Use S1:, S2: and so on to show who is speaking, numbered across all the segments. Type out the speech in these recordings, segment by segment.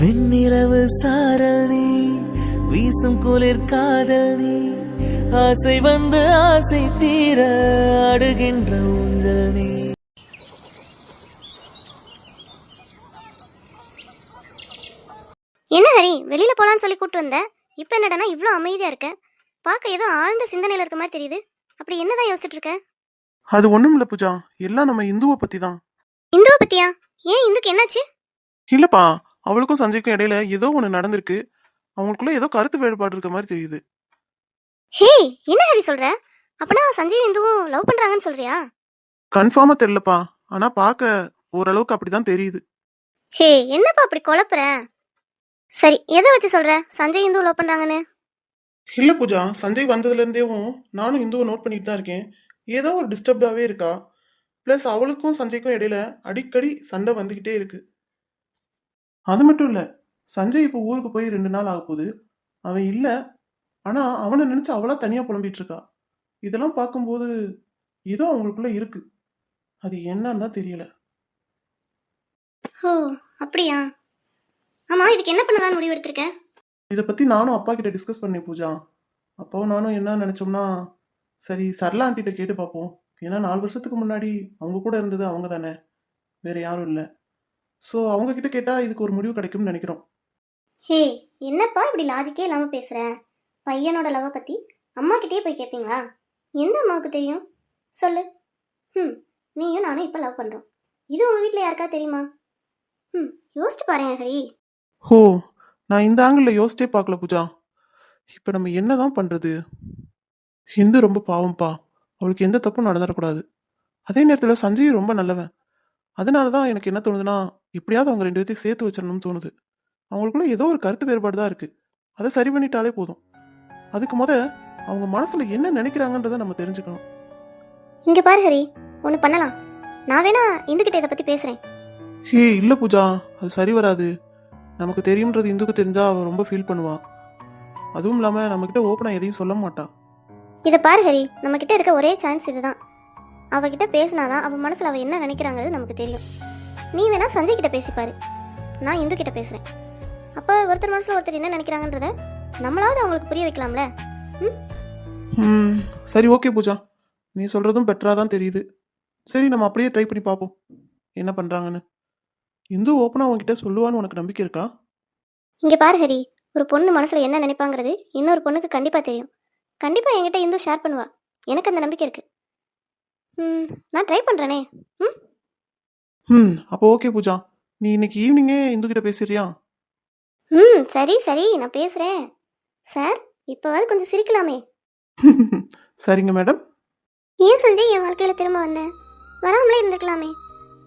S1: வெண்ணிலவு சாரல் நீ வீசும் குளிர் காதல் நீ ஆசை வந்து ஆசை தீர அடுகின்ற ஊஞ்சல் நீ.
S2: என்ன ஹரி வெளியில போலான்னு சொல்லி கூட்டு வந்த? இப்போ என்னடானா இவ்வளோ அமைதியா இருக்க? பார்க்க ஏதோ ஆழ்ந்த சிந்தனையில இருக்க மாதிரி தெரியுது. அப்படி என்னதான் யோசிச்சுட்டு இருக்க?
S3: அது ஒண்ணும் இல்ல பூஜா. எல்லாம் நம்ம இந்துவை பத்தி தான்
S2: இந்துவை பத்தியா? ஏன் இந்துக்கு என்னாச்சு?
S3: இல்லப்பா அவளுக்கும் சஞ்சய்க்கும் இடையில ஏதோ ஒண்ணு நடந்திருக்கு. அவங்களுக்குள்ள ஏதோ கருத்து வேறுபாடு இருக்க மாதிரி தெரியுது.
S2: ஹே என்ன ஹரி சொல்ற? அப்பனா சஞ்சய் இந்துவும் லவ் பண்றாங்கன்னு சொல்றியா?
S3: கன்ஃபார்மா தெரியலப்பா. ஆனா பார்க்க ஓரளவுக்கு அப்படிதான் தெரியுது.
S2: ஹே என்னப்பா அப்படி குழப்புற? சரி எதை வச்சு சொல்ற? சஞ்சய் இந்து லவ் பண்றாங்கன்னு.
S3: இல்ல பூஜா சஞ்சய் வந்ததுல இருந்தேவும் நானும் இந்துவை நோட் பண்ணிட்டு தான் இருக்கேன். ஏதோ ஒரு டிஸ்டர்ப்டாவே இருக்கா. ப்ளஸ் அவளுக்கும் சஞ்சய்க்கும் இடையில அடிக்கடி சண்டை வந்துகிட்டே இருக்கு. அது மட்டும் இல்ல சஞ்சய் இப்போ ஊருக்கு போய் ரெண்டு நாள் ஆக போகுது. அவன் இல்ல ஆனா அவனை நினைச்சு அவளா தனியா புலம்பிட்டு இருக்கா. இதெல்லாம் பார்க்கும்போது ஏதோ அவங்களுக்குள்ள இருக்கு. அது என்னன்னு தான் தெரியல.
S2: ஓ அப்படியா? ஆமா இதுக்கு என்ன பண்ணலாம்னு முடிவு எடுத்திருக்க?
S3: இதை பத்தி நானும் அப்பா கிட்ட டிஸ்கஸ் பண்ணேன் பூஜா. அப்பாவும் நானும் என்ன நினைச்சோம்னா சரி சரளா ஆண்டிகிட்ட கேட்டு பார்ப்போம். ஏன்னா நாலு வருஷத்துக்கு முன்னாடி அவங்க கூட இருந்தது அவங்க தானே. வேற யாரும் இல்லை. ஸோ அவங்க கிட்ட கேட்டா இதுக்கு ஒரு முடிவு கிடைக்கும்னு நினைக்கிறோம்.
S2: ஹே என்னப்பா இப்படி லாஜிக்கே இல்லாம பேசுற? பையனோட லவ் பத்தி அம்மா கிட்டே போய் கேட்பீங்களா எந்த அம்மாவுக்கு தெரியும்? சொல்லு. ம் நீயும் நானும் இப்போ லவ் பண்றோம். இது உங்க வீட்ல யாருக்கா தெரியுமா? ம் யோசிச்சு பாருங்க ஹரி.
S3: ஓ நான் இந்த ஆங்கிளில் யோசிச்சே பார்க்கல பூஜா. இப்போ நம்ம என்னதான் பண்றது? ஹிந்து ரொம்ப பாவம்ப்பா. அவளுக்கு எந்த தப்பும் நடந்துடக்கூடாது. அதே நேரத்தில் சஞ்சய் ரொம்ப நல்லவன். அதனால தான் எனக்கு என்ன தோணுதுன்னா எப்படியாவது அவங்க ரெண்டு பேர்த்தையும் சேர்த்து வச்சிடணும்னு தோணுது. அவங்களுக்குள்ள ஏதோ ஒரு கருத்து வேறுபாடு தான் இருக்கு. அதை சரி பண்ணிட்டாலே போதும். அதுக்கு முத அவங்க மனசுல என்ன நினைக்கிறாங்கன்றதை நம்ம தெரிஞ்சுக்கணும்.
S2: இங்க பாரு ஹரி ஒன்று பண்ணலாம். நான் வேணா இந்துக்கிட்ட இதை பத்தி பேசுறேன்.
S3: ஹே இல்ல பூஜா அது சரி வராது. நமக்கு தெரியும்ன்றது இந்துக்கு தெரிஞ்சா அவ ரொம்ப ஃபீல் பண்ணுவா. அதுவும் இல்லாம நம்ம கிட்ட ஓப்பனா எதையும் சொல்ல மாட்டா.
S2: இதை பாரு ஹரி நம்ம கிட்ட இருக்க ஒரே சான்ஸ் இதுதான். அவகிட்ட பேசினாதான் அவ மனசுல அவ என்ன நினைக்கிறாங்கிறது நமக்கு தெரியும். நீ வேணா சஞ்சய் கிட்ட பேசிப்பாரு நான் இந்து கிட்ட பேசுறேன். அப்ப ஒருத்தர் மனசுல ஒருத்தர் என்ன நினைக்கிறாங்கன்றத நம்மளாவது அவங்களுக்கு புரிய வைக்கலாம்ல? ம்?
S3: ம். சரி ஓகே பூஜா. நீ சொல்றதும் பெட்டரா தான் தெரியுது. சரி நம்ம அப்படியே ட்ரை பண்ணி பார்ப்போம் என்ன பண்றாங்கன்னு. இந்து ஓப்பனா உன்கிட்ட சொல்லுவான்னு உனக்கு நம்பிக்கை இருக்கா?
S2: இங்க பாரு ஹரி. ஒரு பொண்ணு மனசுல என்ன நினைப்பாங்கிறது இன்னொரு பொண்ணுக்கு கண்டிப்பா தெரியும். கண்டிப்பா என்கிட்ட இந்து ஷேர் பண்ணுவா. எனக்கு அந்த நம்பிக்கை இருக்கு. ம் நான் ட்ரை பண்றேனே. ம்?
S3: ம் அப்போ ஓகே பூஜா. நீ இன்னைக்கு ஈவினிங்கே இந்து கிட்ட பேசுறியா
S2: ம் சரி சரி நான் பேசுறேன். சார் இப்போவாது கொஞ்சம் சிரிக்கலாமே.
S3: சரிங்க மேடம்.
S2: ஏன் சஞ்சய் என் வாழ்க்கையில திரும்ப வந்தேன் வராமலே இருந்திருக்கலாமே.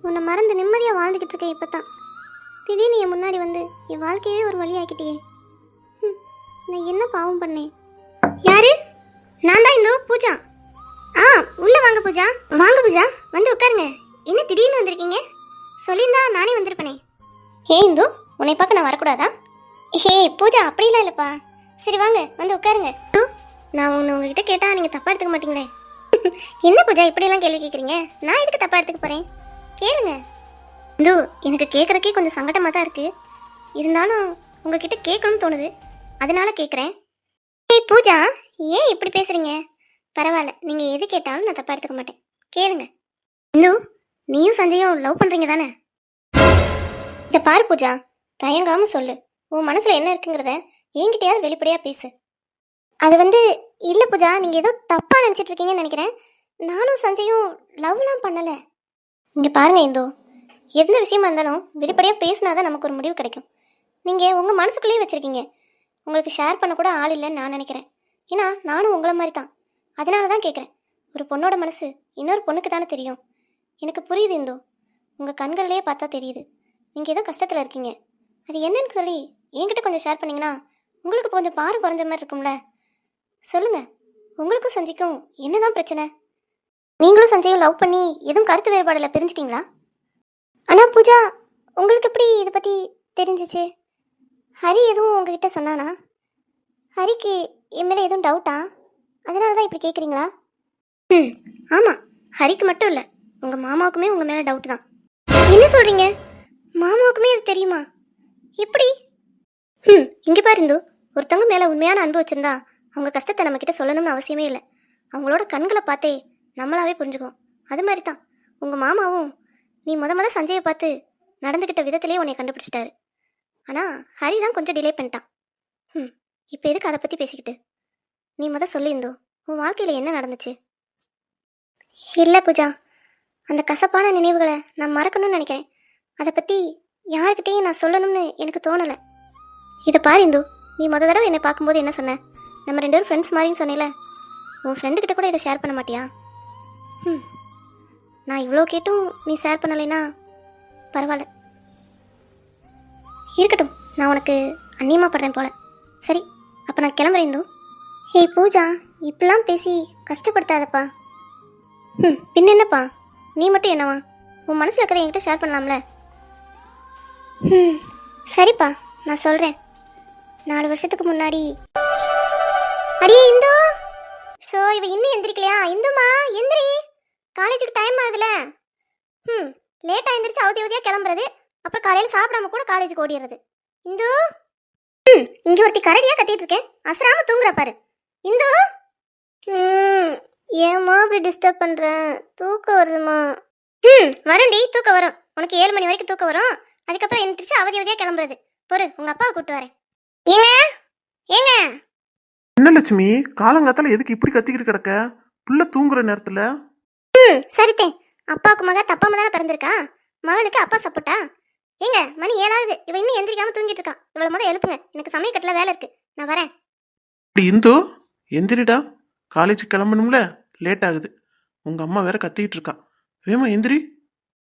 S2: உன்னை மறந்து நிம்மதியா வாழ்ந்துகிட்டு இருக்கேன் இப்பதான். திடீர்னு என் முன்னாடி வந்து என் வாழ்க்கையே ஒரு வழியாக்கிட்டியே ஹம், நான் என்ன பாவம் பண்ணேன்? யாரு? நான் தான் இந்தோ பூஜா. ஆ உள்ள வாங்க பூஜா. வாங்க பூஜா வந்து உட்காருங்க. என்ன திடீர்னு வந்திருக்கீங்க? சொல்லியிருந்தா நானே வந்திருப்பனே. ஹே இந்து உன்னை பார்க்க நான் வரக்கூடாதா? ஹே பூஜா அப்படிலாம் இல்லைப்பா. சரி வாங்க வந்து உட்காருங்க. நான் ஒன்று உங்ககிட்ட கேட்டால் நீங்கள் தப்பாக எடுத்துக்க மாட்டீங்களே. என்ன பூஜா இப்படியெல்லாம் கேள்வி கேட்குறீங்க? நான் எதுக்கு தப்பாக எடுத்துக்க போகிறேன் கேளுங்க. இந்து எனக்கு கேட்கறதுக்கே கொஞ்சம் சங்கடமாக தான் இருக்குது இருந்தாலும் உங்ககிட்ட கேட்கணும்னு தோணுது. அதனால கேட்குறேன். ஏய் பூஜா ஏன் இப்படி பேசுகிறீங்க பரவாயில்ல நீங்கள் எது கேட்டாலும் நான் தப்பாக எடுத்துக்க மாட்டேன். கேளுங்க. இந்து நீயும் சஞ்சயும் லவ் பண்றீங்க தானே? இதை பாரு பூஜா தயங்காம சொல்லு. உன் மனசுல என்ன இருக்குங்கிறத என்கிட்டயாவது வெளிப்படையா பேசு. அது வந்து இல்ல பூஜா நீங்க ஏதோ தப்பா நினைச்சிட்டு இருக்கீங்கன்னு நினைக்கிறேன். நானும் சஞ்சயும் லவ்லாம் பண்ணல. இங்க பாருங்க இந்தோ எந்த விஷயமா இருந்தாலும் வெளிப்படையா பேசினாதான் நமக்கு ஒரு முடிவு கிடைக்கும். நீங்க உங்க மனசுக்குள்ளேயே வச்சிருக்கீங்க. உங்களுக்கு ஷேர் பண்ண கூட ஆள் இல்லைன்னு நான் நினைக்கிறேன். ஏன்னா நானும் உங்களை மாதிரி தான் அதனால தான் கேட்குறேன் ஒரு பொண்ணோட மனசு இன்னொரு பொண்ணுக்கு தானே தெரியும். எனக்கு புரியுது இந்தோ. உங்கள் கண்கள்லேயே பார்த்தா தெரியுது. நீங்கள் ஏதோ கஷ்டத்தில் இருக்கீங்க. அது என்னன்னு சொல்லி என்கிட்ட கொஞ்சம் ஷேர் பண்ணிங்கன்னா உங்களுக்கு கொஞ்சம் பாரம் குறைஞ்ச மாதிரி இருக்கும்ல. சொல்லுங்கள் உங்களுக்கும் சஞ்சய்க்கும் என்னதான் பிரச்சனை? நீங்களும் சஞ்சயும் லவ் பண்ணி எதுவும் கருத்து வேறுபாடில் பிரிஞ்சிட்டிங்களா? ஆனால் பூஜா உங்களுக்கு எப்படி இதை பற்றி தெரிஞ்சிச்சு? ஹரி எதுவும் உங்ககிட்ட சொன்னானா? ஹரிக்கு என் மேலே எதுவும் டவுட்டா அதனால தான் இப்படி கேட்குறீங்களா ம் ஆமாம் ஹரிக்கு மட்டும் இல்லை. உங்கள் மாமாவுக்குமே உங்கள் மேலே டவுட் தான். என்ன சொல்கிறீங்க மாமாவுக்குமே அது தெரியுமா? எப்படி? ம் இங்கே பாரு இந்து. ஒருத்தவங்க மேலே உண்மையான அன்பு வச்சிருந்தா அவங்க கஷ்டத்தை நம்மக்கிட்ட சொல்லணும்னு அவசியமே இல்லை. அவங்களோட கண்களை பார்த்தே நம்மளாவே புரிஞ்சுக்குவோம். அது மாதிரி தான். உங்கள் மாமாவும் நீ முத முத சஞ்சயை பார்த்து நடந்துக்கிட்ட விதத்திலே உன்னை கண்டுபிடிச்சிட்டாரு. ஆனால் ஹரி தான் கொஞ்சம் டிலே பண்ணிட்டான். ம் இப்போ எதுக்கு அதை பற்றி பேசிக்கிட்டு? நீ முத சொல்லியிருந்தோ உன் வாழ்க்கையில் என்ன நடந்துச்சு? இல்லை பூஜா. அந்த கசப்பான நினைவுகளை நான் மறக்கணும்னு நினைக்கிறேன். அதை பற்றி யாருக்கிட்டேயும் நான் சொல்லணும்னு எனக்கு தோணலை. இதை பாரு இந்து நீ முத தடவை என்னை பார்க்கும்போது என்ன சொன்ன? நம்ம ரெண்டு பேரும் ஃப்ரெண்ட்ஸ் மாதிரின்னு சொன்னேல. உன் ஃப்ரெண்டுக்கிட்ட கூட இதை ஷேர் பண்ண மாட்டியா? ம் நான் இவ்வளோ கேட்டும் நீ ஷேர் பண்ணலைன்னா பரவாயில்ல. இருக்கட்டும் நான் உனக்கு அந்நியமாக படுறேன் போல. சரி அப்போ நான் கிளம்புறேன் இந்து. ஹே பூஜா இப்படிலாம் பேசி கஷ்டப்படுத்தாதப்பா. ம் பின்ன என்னப்பா? நீ மட்டும் என்னவா? உன் மனசில் இருக்கிறத என்கிட்ட ஷேர் பண்ணலாம்ல? ம் சரிப்பா நான் சொல்கிறேன் நாலு வருஷத்துக்கு முன்னாடி அடியே இந்து! ஷோ இவ இன்னும் எந்திரிக்கலையா? இந்துமா எந்திரி! காலேஜுக்கு டைம் ஆகுதுல. ம் லேட்டாக எந்திரிச்சு அவதி அவதியாக கிளம்புறது. அப்புறம் காலையில் சாப்பிடாம கூட காலேஜுக்கு ஓடிடுறது. இந்து! ம் இங்கே ஒருத்தி கரடியாக கத்திட்டு இருக்கேன். அசராம தூங்குற பாரு. இந்து! ம் ஏம்மா அப்படி டிஸ்டர்ப் பண்ணுறேன் தூக்கம் வருதுமா ம் வரும்டி தூக்கம் வரும். உனக்கு ஏழு மணி வரைக்கும் தூக்கம் வரும். அதுக்கப்புறம் எந்திரிச்சு அவதி அவதியாக கிளம்புறது. பொறு உங்கள் அப்பாவை கூப்பிட்டு வரேன். ஏங்க? ஏங்க?
S3: என்ன லட்சுமி? காலங்காத்தால எதுக்கு இப்படி கத்திக்கிட்டு கிடக்க? புள்ள தூங்குற நேரத்துல.
S2: ம் சரித்தேன் அப்பாவுக்கு மக தப்பாம தானே பிறந்திருக்கா? மகனுக்கு அப்பா சப்போட்டா? ஏங்க மணி ஏழாவது இவ இன்னும் எந்திரிக்காம தூங்கிட்டு இருக்கா. இவ்வளவு முதல் எழுப்புங்க. எனக்கு சமய கட்டில வேலை இருக்கு. நான் வரேன்.
S3: இந்து எந்திரிடா. காலேஜ் கிளம்பணும்ல? லேட் ஆகுது. உங்க அம்மா வேற கத்திக்கிட்டு இருக்கா. வேமா எந்திரி.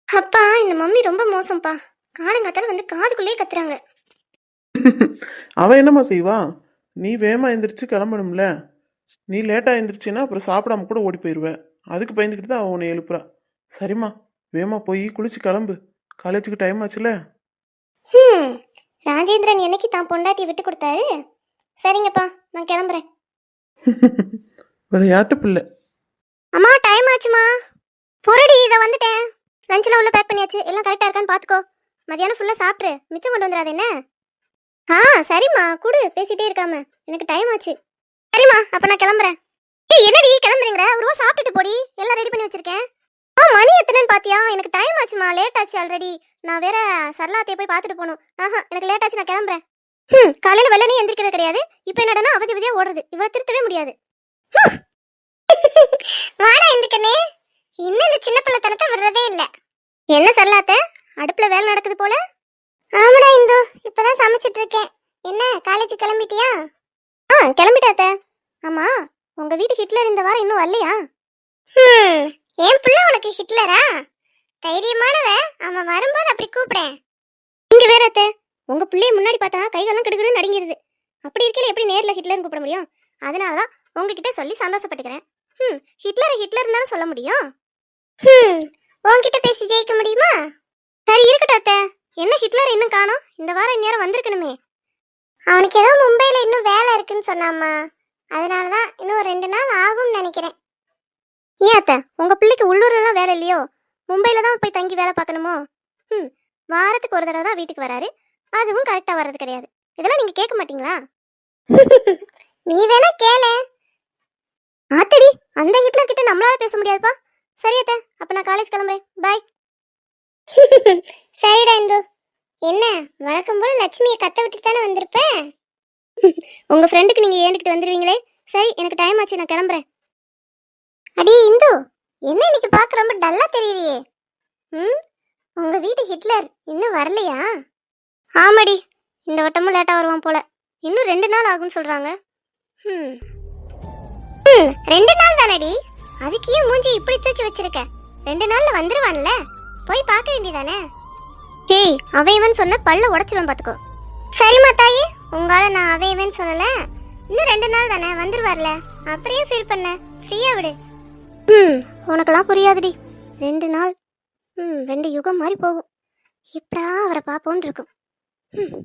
S2: அப்பா இந்த மம்மி ரொம்ப மோசம்ப்பா. காலங்காத்தால வந்து காதுக்குள்ளேயே கத்துறாங்க.
S3: அவ என்னம்மா செய்வா? நீ வேமா எந்திரிச்சு கிளம்பணும்ல. நீ லேட்டா எந்திரிச்சின்னா அப்புறம் சாப்பிடாம கூட ஓடி போயிடுவ அதுக்கு பயந்துக்கிட்டு தான் அவ உன்னை எழுப்புறா. சரிம்மா வேமா போய் குளிச்சு கிளம்பு. காலேஜுக்கு டைம் ஆச்சுல?
S2: ம் ராஜேந்திரன் என்னைக்கு தான் பொண்டாட்டியை விட்டு கொடுத்தாரு? சரிங்கப்பா நான் கிளம்புறேன்.
S3: விளையாட்டு பிள்ளை?
S2: அம்மா டைம் ஆச்சுமா. பொருடி இதை வந்துட்டேன். லஞ்சில் உள்ள பேக் பண்ணியாச்சு. எல்லாம் கரெக்டாக இருக்கான்னு பார்த்துக்கோ மதியானம் ஃபுல்லாக சாப்பிட்ரு மிச்சம் கொண்டு வந்துடாது என்ன? ஆ சரிம்மா. கூடு. பேசிட்டே இருக்காம. எனக்கு டைம் ஆச்சு. சரிம்மா அப்போ நான் கிளம்புறேன். ஏய் என்னடி? கிளம்புறீங்க ஒரு ரூபா சாப்பிட்டுட்டு போடி. எல்லாம் ரெடி பண்ணி வச்சிருக்கேன். ஆ மணி எத்தனைன்னு பார்த்தியா எனக்கு டைம் ஆச்சுமா. லேட் ஆச்சு ஆல்ரெடி நான் வேற சரளாத்தையை போய் பார்த்துட்டு போகணும். ஆஹா எனக்கு லேட் ஆச்சு நான் கிளம்புறேன். ம் காலையில் வெள்ளனே எந்திரிக்கிறது கிடையாது. இப்போ என்னடனா அவதி அவதியாக ஓடுறது. இவ்வளோ திருத்தவே முடியாது. வாடா எந்திரிக்கனே இன்னும் இந்த சின்ன பிள்ளைத்தனத்தை விடுறதே இல்ல. என்ன சொல்லாத்த அடுப்புல வேலை நடக்குது போல. ஆமாடா இந்து இப்பதான் சமைச்சிட்டு இருக்கேன். என்ன காலேஜ் கிளம்பிட்டியா? ஆ கிளம்பிட்டாத்த ஆமா உங்க வீட்டு ஹிட்லர் இந்த வாரம் இன்னும் வரலையா? என் பிள்ளை உனக்கு ஹிட்லரா? தைரியமானவ அவன் வரும்போது அப்படி கூப்பிடேன் இங்க வேற அத்தை உங்க பிள்ளைய முன்னாடி பார்த்தா கைகள்லாம் கெடுக்கணும்னு நடுங்கிருது. அப்படி இருக்கையில எப்படி நேர்ல ஹிட்லர்னு கூப்பிட முடியும்? அதனாலதான் உங்ககிட்ட சொல்லி சந்தோஷப்பட்டுக்கிறேன். ஹம் ஹிட்லரை ஹிட்லர் தானே சொல்ல முடியும்? ஹம் உன்கிட்ட பேசி ஜெயிக்க முடியுமா? சரி இருக்கட்டும் அத்தை. என்ன ஹிட்லர் இன்னும் காணோம்? இந்த வாரம் இந்நேரம் வந்திருக்கணுமே. அவனுக்கு ஏதோ மும்பையில் இன்னும் வேலை இருக்குன்னு சொன்னாம்மா. அதனால தான் இன்னும் ஒரு ரெண்டு நாள் ஆகும்னு நினைக்கிறேன். ஏன் அத்தை? உங்கள் பிள்ளைக்கு உள்ளூர்லாம் வேலை இல்லையோ? மும்பையில் தான் போய் தங்கி வேலை பார்க்கணுமோ? ம் வாரத்துக்கு ஒரு தடவை தான் வீட்டுக்கு வராரு. அதுவும் கரெக்டாக வர்றது கிடையாது. இதெல்லாம் நீங்கள் கேட்க மாட்டீங்களா? நீ வேணா கேளு. ஆத்தடி அந்த ஹிட்லர் கிட்ட நம்மளால பேச முடியாதுப்பா. சரி அத்தை அப்ப நான் காலேஜ் கிளம்புறேன். பாய் சரிடா இந்து. என்ன வழக்கம் போல லட்சுமியை கத்த விட்டுட்டு தானே வந்திருப்பேன் உங்க ஃப்ரெண்டுக்கு நீங்க ஏண்டுக்கிட்டு வந்துருவீங்களே? சரி எனக்கு டைம் ஆச்சு நான் கிளம்புறேன். அடி இந்து என்ன இன்னைக்கு பார்க்க ரொம்ப டல்லா தெரியலையே ம்? உங்க வீட்டு ஹிட்லர் இன்னும் வரலையா? ஆமாடி இந்த வட்டமும் லேட்டா வருவான் போல. இன்னும் ரெண்டு நாள் ஆகும்னு சொல்றாங்க. ம். ம் ரெண்டு நாள் தானடி. அதுக்கு ஏன் மூஞ்சி இப்படி தூக்கி வச்சிருக்க. ரெண்டு நாள்ல வந்துருவான்ல. போய் பார்க்க வேண்டியதானே? ஹேய் அவைவன் சொன்ன பல்ல உடைச்சிடும் பாத்துக்கோ. சரிம்மா தாயி உங்கால நான் அவைவன் சொல்லல. இன்னும் ரெண்டு நாள் தானே வந்துருவார்ல. அப்படியே ஃபீல் பண்ண. ஃப்ரீயா விடு. ம் உனக்கெல்லாம் புரியாதுடி. ரெண்டு நாள். ம் ரெண்டு யுகம் மாதிரி போகும். எப்படா அவரை பார்ப்போன்னு இருக்கும். ம்.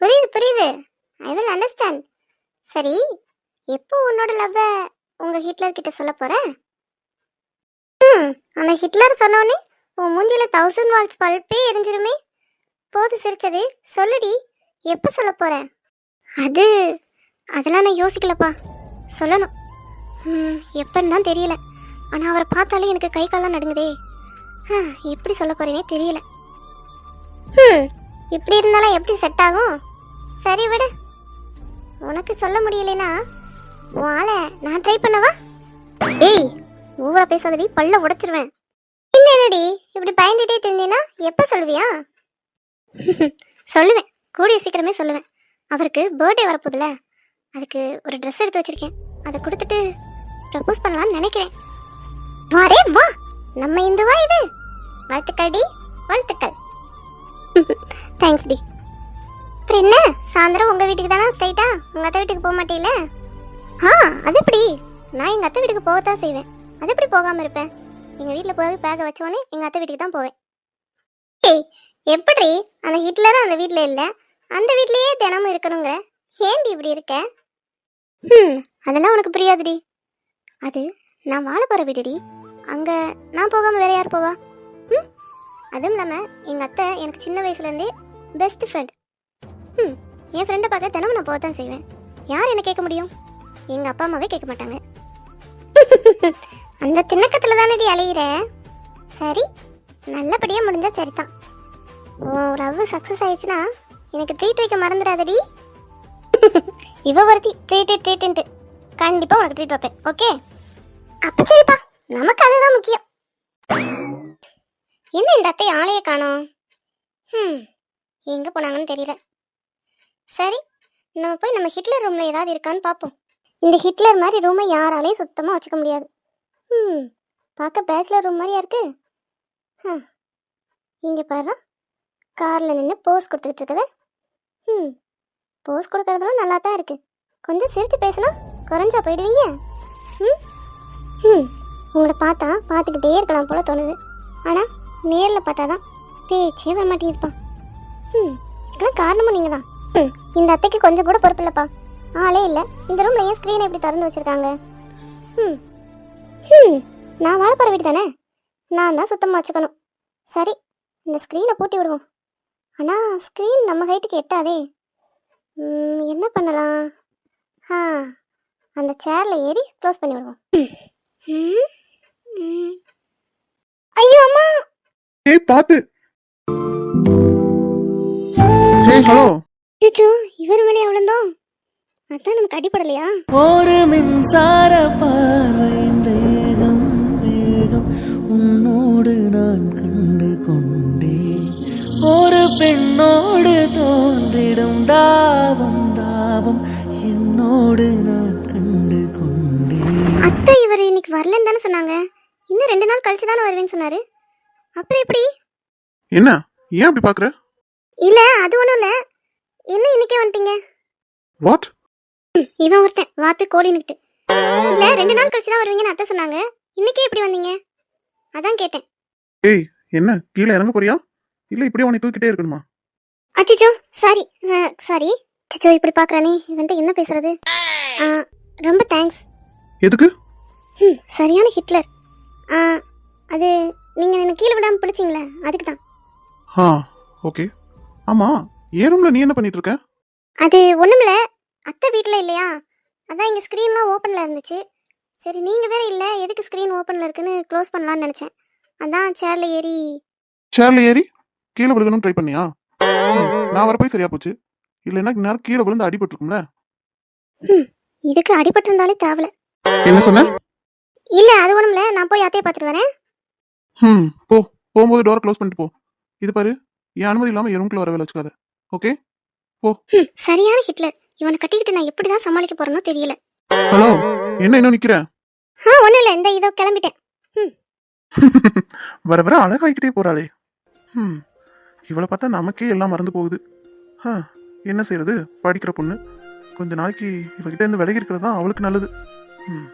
S2: புரியுது புரியுது. ஐ வில் அண்டர்ஸ்டாண்ட் சரி எப்போ உன்னோட லவ்வை உங்கள் ஹிட்லர் கிட்ட சொல்ல போற? ம் அந்த ஹிட்லர் சொன்னோன்னே உன் மூஞ்சில தௌசண்ட் வால்ஸ் பல்பே எரிஞ்சிருமே. போது சிரிச்சது சொல்லுடி எப்போ சொல்ல போற? அது அதெல்லாம் நான் யோசிக்கலப்பா. சொல்லணும். ம், எப்பன்னு தான் தெரியல. ஆனால் அவரை பார்த்தாலே எனக்கு கை கால்லாம் நடுங்குதே. ஆ, எப்படி சொல்ல போறேனே தெரியல. ம், இப்படி இருந்தாலும் எப்படி செட் ஆகும்? சரி விடு. உனக்கு சொல்ல முடியலைன்னா வாழ நான் ட்ரை பண்ணவா? ஏய் ஊரா பேசாதடி பல்ல உடைச்சிருவேன். என்னடி இப்படி பயந்துட்டே தெரிஞ்சினா எப்போ சொல்லுவியா? சொல்லுவேன் கூடிய சீக்கிரமே சொல்லுவேன். அவருக்கு பர்த்டே வரப்போகுதுல அதுக்கு ஒரு ட்ரெஸ் எடுத்து வச்சிருக்கேன். அதை கொடுத்துட்டு ப்ரப்போஸ் பண்ணலாம்னு நினைக்கிறேன். வாரே வா. நம்ம இந்துவா இது. வாழ்த்துக்கள் டி வாழ்த்துக்கள். Thanks D. அப்புறம் என்ன? சாயந்தரம் உங்கள் வீட்டுக்கு தானே ஸ்ட்ரைட்டா உங்கள் அத்தை வீட்டுக்கு போக மாட்டேங்களே ஆ அது எப்படி நான் எங்கள் அத்தை வீட்டுக்கு போகத்தான் செய்வேன். அது எப்படி போகாமல் இருப்பேன்? எங்கள் வீட்டில் போய் பேக வச்சோடனே எங்கள் அத்தை வீட்டுக்கு தான் போவேன். ஏய் எப்படி அந்த ஹிட்லரும் அந்த வீட்டில் இல்லை. அந்த வீட்லேயே தினமும் இருக்கணுங்கிற? ஏண்டி இப்படி இருக்க? ம் அதெல்லாம் உனக்கு புரியாதுடி. அது நான் வாழ போகிற வீடுடி. அங்கே நான் போகாமல் வேற யார் போவா? ம் அதுவும் இல்லாமல் எங்கள் அத்தை எனக்கு சின்ன வயசுலேருந்தே பெஸ்ட் ஃப்ரெண்ட் ம் என் ஃப்ரெண்டை பார்க்க தினமும் நான் போக தான் செய்வேன். யார் என்ன கேட்க முடியும்? எங்க அப்பா அம்மாவே கேட்க மாட்டாங்க. அந்த திணக்கத்துல தானடி அலையிற? சரி நல்லபடியா முடிஞ்சா சரிதான். உன் லவ் சக்ஸஸ் ஆயிடுச்சுன்னா எனக்கு ட்ரீட் வைக்க மறந்துடாதடி. இவ ஒருத்தி ட்ரீட் ட்ரீட்டுன்ட்டு கண்டிப்பா உனக்கு ட்ரீட் வைப்பேன் ஓகே அப்ப சரிப்பா நமக்கு அதுதான் முக்கியம். என்ன இந்த அத்தை ஆளையே காணோம்? ம் எங்க போனாங்கன்னு தெரியல. சரி நம்ம போய் நம்ம ஹிட்லர் ரூம்ல ஏதாவது இருக்கான்னு பார்ப்போம் இந்த ஹிட்லர் மாதிரி ரூமை யாராலையும் சுத்தமாக வச்சுக்க முடியாது. ம் பார்க்க பேச்சுலர் ரூம் மாதிரியா இருக்கு. ம் இங்கே பாரு. காரில் நின்று போஸ் கொடுத்துக்கிட்டு இருக்குது. ம் போஸ் கொடுக்கறதெல்லாம் நல்லா தான் இருக்கு. கொஞ்சம் சிரித்து பேசினா குறைஞ்சா போயிடுவீங்க. ம் ம் உங்களை பார்த்தா பார்த்துக்கிட்டே இருக்கலாம் போல தோணுது. ஆனால் நேரில் பார்த்தா தான் பேச்சே வர மாட்டேங்குதுப்பா ம் இதுக்கெல்லாம் காரணமும் நீங்கள் தான் ம் இந்த அத்தைக்கு கொஞ்சம் கூட பொறுப்பு இல்லைப்பா. ஆளே இல்லை. இந்த ரூம்ல ஏன் ஸ்க்ரீனை இப்படி திறந்து வச்சிருக்காங்க? ம் ம் நான் வாழ போகிற வீடு தானே? நான் தான் சுத்தமாக வச்சுக்கணும். சரி இந்த ஸ்க்ரீனை பூட்டி விடுவோம். ஆனால் ஸ்க்ரீன் நம்ம ஹைட்டுக்கு எட்டாதே. என்ன பண்ணலாம்? ஆ அந்த சேரில் ஏறி க்ளோஸ் பண்ணி விடுவோம். ஐயோ அம்மா!
S3: ஏய் பார்த்து ஏய் ஹலோ.
S2: சுச்சு இவர் மேலே எவ்வளோந்தோம் அதான் நமக்கு அடிப்படலையா
S1: ஒரு மின்சார பார்வையின் வேகம் வேகம். உன்னோடு நான் கண்டு கொண்டேன் ஒரு பெண்ணோடு தோன்றிடும் தாபம் தாபம். என்னோடு நான் கண்டு கொண்டேன்
S2: அத்தை இவர் இன்னைக்கு வரலன்னு தானே சொன்னாங்க. இன்னும் ரெண்டு நாள் கழிச்சு தானே வருவேன்னு சொன்னாரு. அப்புறம் எப்படி?
S3: என்ன? ஏன் அப்படி பார்க்குற?
S2: இல்ல அது ஒன்றும் இல்லை. என்ன இன்னைக்கே வந்துட்டீங்க?
S3: வாட்
S2: இவன் ஒருத்தன். வாத்து கோழின்னுட்டு இல்ல ரெண்டு நாள் கழிச்சு தான் வருவீங்கன்னு அத்தை சொன்னாங்க. இன்னைக்கே எப்படி வந்தீங்க? அதான் கேட்டேன்.
S3: ஏய் என்ன? கீழே இறங்க போறியா? இல்லை இப்படியே உன்னை தூக்கிட்டே இருக்கணுமா?
S2: அச்சிச்சோ சாரி. சாரி. அச்சிச்சோ இப்படி பார்க்கறானே இவன்ட்ட என்ன பேசுறது? ரொம்ப தேங்க்ஸ்
S3: எதுக்கு?
S2: ம் சரியான ஹிட்லர். ஆ, அது நீங்கள் எனக்கு கீழே விடாமல் பிடிச்சிங்களே அதுக்கு தான்.
S3: ஆ ஓகே. ஆமா ஏன் ரூம்ல நீ என்ன பண்ணிட்டு இருக்க?
S2: அது ஒன்றுமில்ல அத்தை வீட்டில் இல்லையா? அதான் இங்கே ஸ்க்ரீன்லாம் ஓப்பனில் இருந்துச்சு. சரி நீங்கள் வேற இல்லை. எதுக்கு ஸ்க்ரீன் ஓப்பனில் இருக்குன்னு க்ளோஸ் பண்ணலான்னு நினச்சேன். அதான் சேரில் ஏறி
S3: சேர்ல ஏறி கீழே விழுகணும் ட்ரை பண்ணியா? நான் வரப்போய் சரியா போச்சு. இல்லைன்னா நேரம் கீழே விழுந்து அடிபட்டிருக்கும்ல?
S2: இதுக்கு அடிபட்டிருந்தாலே தேவல.
S3: என்ன சொன்ன?
S2: இல்லை அது ஒன்றுமில்ல நான் போய் அத்தையை பார்த்துட்டு வரேன்.
S3: ம் போ. போகும்போது டோர் க்ளோஸ் பண்ணிட்டு போ. இது பாரு என் அனுமதி இல்லாம என் ரூம்குள்ள வர வேலை வச்சுக்காத. ஓகே
S2: ம் சரியான ஹிட்லர். இவனை கட்டிக்கிட்டு நான் எப்படி தான் சமாளிக்க போறேனோ தெரியல.
S3: ஹலோ என்ன இன்னும் நிக்கிற?
S2: ஆ ஒன்றும் இல்லை இந்த இதோ கிளம்பிட்டேன்.
S3: வர வர அழகாயிக்கிட்டே போறாளே. ம் இவளை பார்த்தா நமக்கே எல்லாம் மறந்து போகுது. ஆ என்ன செய்யறது படிக்கிற பொண்ணு. கொஞ்ச நாளைக்கு இவகிட்ட இருந்து விலகி இருக்கிறது தான் அவளுக்கு நல்லது. ம்.